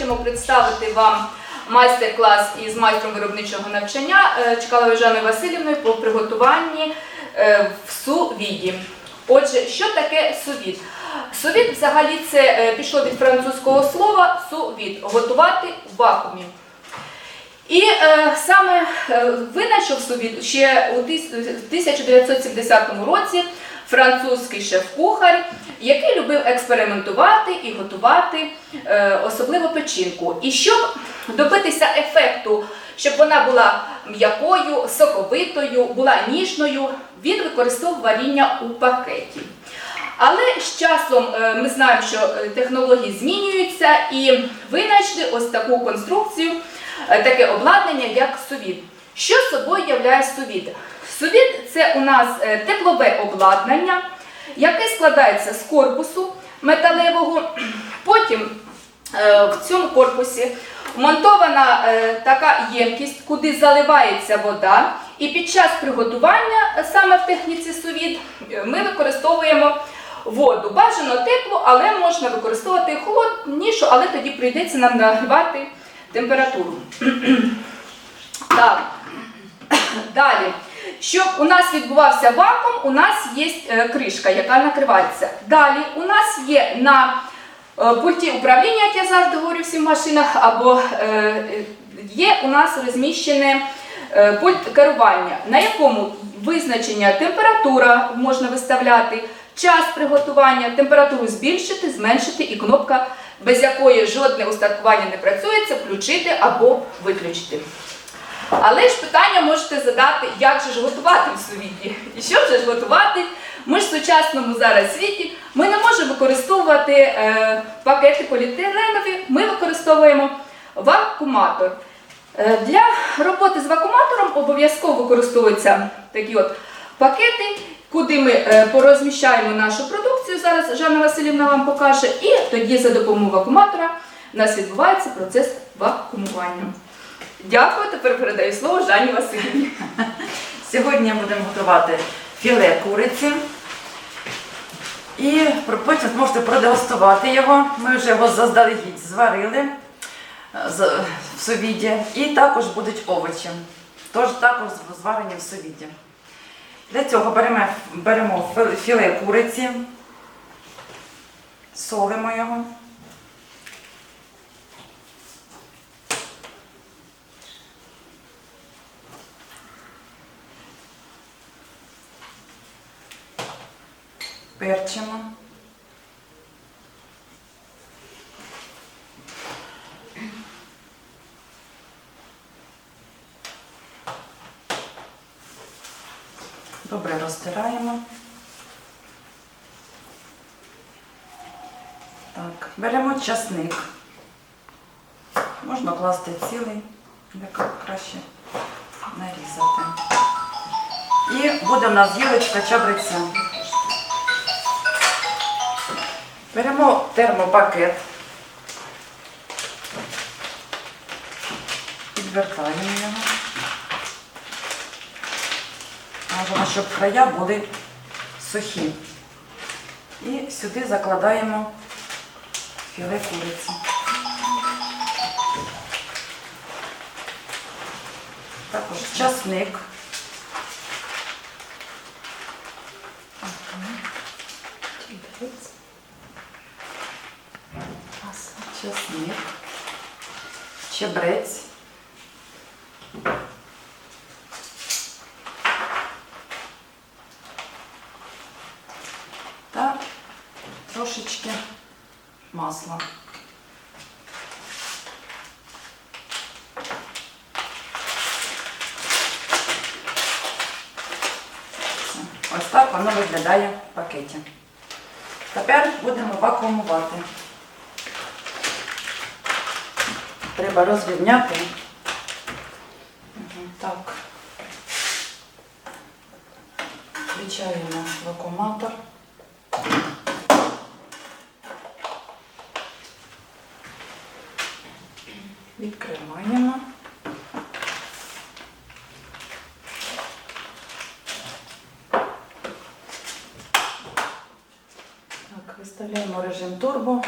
хочемо представити вам майстер-клас із майстром виробничого навчання е, Чкаловою Жаною Васильівною по приготуванні е, в сувіді. Отже, що таке сувід? Сувід взагалі це е, пішло від французького слова сувід готувати в вакуумі. І е, саме винайшов собі ще у тис- в 1970 році французький шеф-кухар, який любив експериментувати і готувати е, особливо печінку. І щоб добитися ефекту, щоб вона була м'якою, соковитою, була ніжною, він використовував варіння у пакеті. Але з часом е, ми знаємо, що е, технології змінюються і винайшли ось таку конструкцію, таке обладнання, як сувід. Що собою являє сувід? Сувід це у нас е, теплове обладнання, яке складається з корпусу металевого. Потім е, в цьому корпусі вмонтована е, така ємкість, куди заливається вода. І під час приготування саме в техніці сувід ми використовуємо воду. Бажано теплу, але можна використовувати холоднішу, але тоді прийдеться нам нагрівати температуру. Так. Далі. Щоб у нас відбувався вакуум, у нас є е, кришка, яка накривається. Далі у нас є на е, пульті управління, як я завжди говорю всім машинах, або е, є у нас розміщене пульт керування, на якому визначення температура можна виставляти, час приготування, температуру збільшити, зменшити і кнопка, без якої жодне устаткування не працює, це включити або виключити. Але ж питання можете задати, як же ж готувати в сувіді? І що вже ж готувати? Ми ж в сучасному зараз світі ми не можемо використовувати е, пакети поліетиленові, ми використовуємо вакууматор. Е, для роботи з вакууматором обов'язково використовуються такі от пакети, куди ми е, порозміщаємо нашу продукцію. Зараз Жанна Васильівна вам покаже, і тоді за допомогою вакууматора у нас відбувається процес вакуумування. Дякую, тепер передаю слово Жанні Васильівні. Сьогодні будемо готувати філе куриці. І потім зможете продегустувати його. Ми вже його заздалегідь зварили е, в совіді. І також будуть овочі. Тож також зварені в совіді. Для цього беремо, беремо філе куриці, солимо його. Перчимо. Добре розтираємо. Так, беремо часник. Можна класти цілий, як краще нарізати. І буде в нас гілочка чабреця. Беремо термопакет, підвертаємо його. Бажано, щоб края були сухі. І сюди закладаємо філе куриці. Також часник. Чесник, чебрець. Та трошечки масла. Ось так воно виглядає в пакеті. Тепер будемо вакуумувати. Треба розрівняти. Так. Включаємо вакууматор. Відкриваємо. Так, виставляємо режим турбо.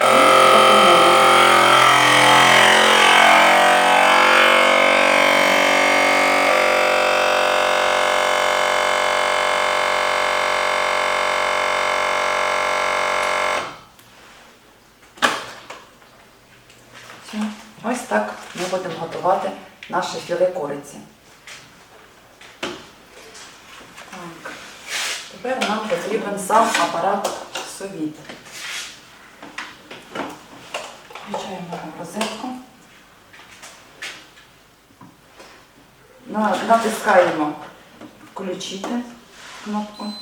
Ось так ми будемо готувати наше філе куриці. Так. Тепер нам потрібен сам апарат совіт. Включаємо розетку. Натискаємо включити кнопку.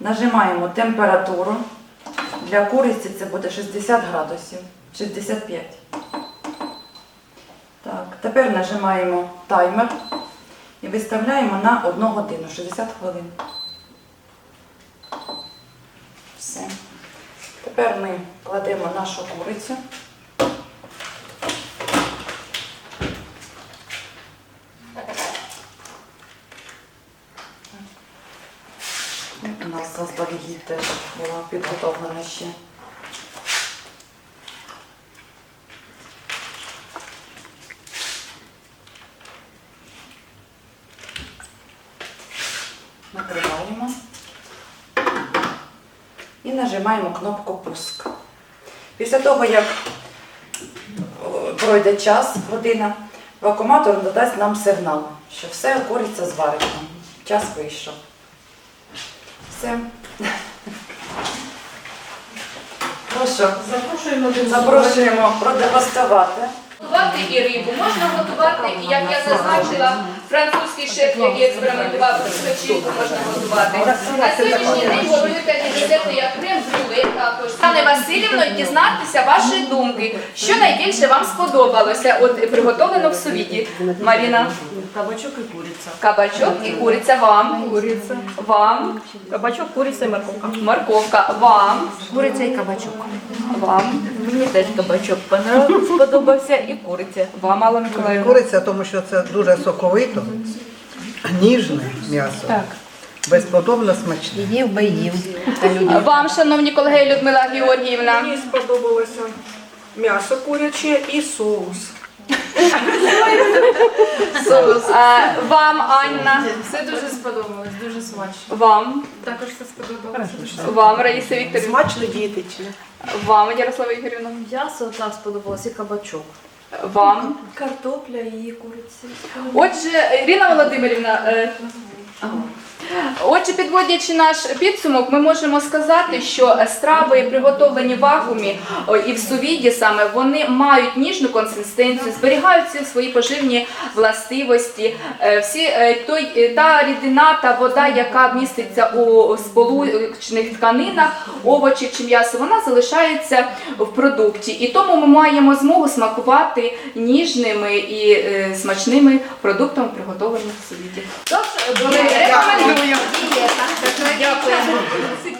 Нажимаємо температуру. Для куриці це буде 60 градусів, 65. Тепер нажимаємо таймер і виставляємо на 1 годину, 60 хвилин. Все. Тепер ми кладемо нашу курицю. У нас заздалегідь теж була підготовлена ще. Накриваємо і нажимаємо кнопку пуск. Після того, як пройде час, година, вакууматор надасть нам сигнал, що все куриця зварена. Час вийшов. Все. Прошу, Запрошуємо запрошуємо продегустувати. Готувати і рибу можна готувати, і як я зазначила, французький шеф, який експериментував з печінку, можна готувати. На сьогоднішній день такі рецепти, як крем-брюле також. Пане Васильівно, дізнатися вашої думки, що найбільше вам сподобалося, от приготовлено в сувіді. Маріна, Кабачок і куриця. кабачок і куриця вам. Куриця. Вам, Кабачок, куриця і морковка. морковка, вам, Куриця і кабачок. вам, Мені теж кабачок понравився, сподобався і куриця. вам, Алла Миколаївна. Куриця, тому що це дуже соковито, ніжне м'ясо. Так. Безподобно смачне. Їв би їв. Вам, шановні колеги, Людмила Георгіївна. Мені сподобалося м'ясо куряче і соус. Вам, Анна. Все дуже сподобалось, дуже смачно. Вам, Також все сподобалося. вам, Раїса Вікторівна, Смачно дієтичне. вам, Ярослава Ігорівна, М'ясо так сподобалося і кабачок. вам. Картопля і куриця. Отже, Ірина Володимирівна, е, отже, підводячи наш підсумок, ми можемо сказати, що страви, приготовлені в вакуумі і в сувіді саме, вони мають ніжну консистенцію, зберігають всі свої поживні властивості. Е, Всі е, той е, та рідина та вода, яка міститься у сполучних тканинах, овочів чи м'ясо, вона залишається в продукті. І тому ми маємо змогу смакувати ніжними і смачними продуктами, приготованими в сувіді. Тож, е, рекомендую. Дякую.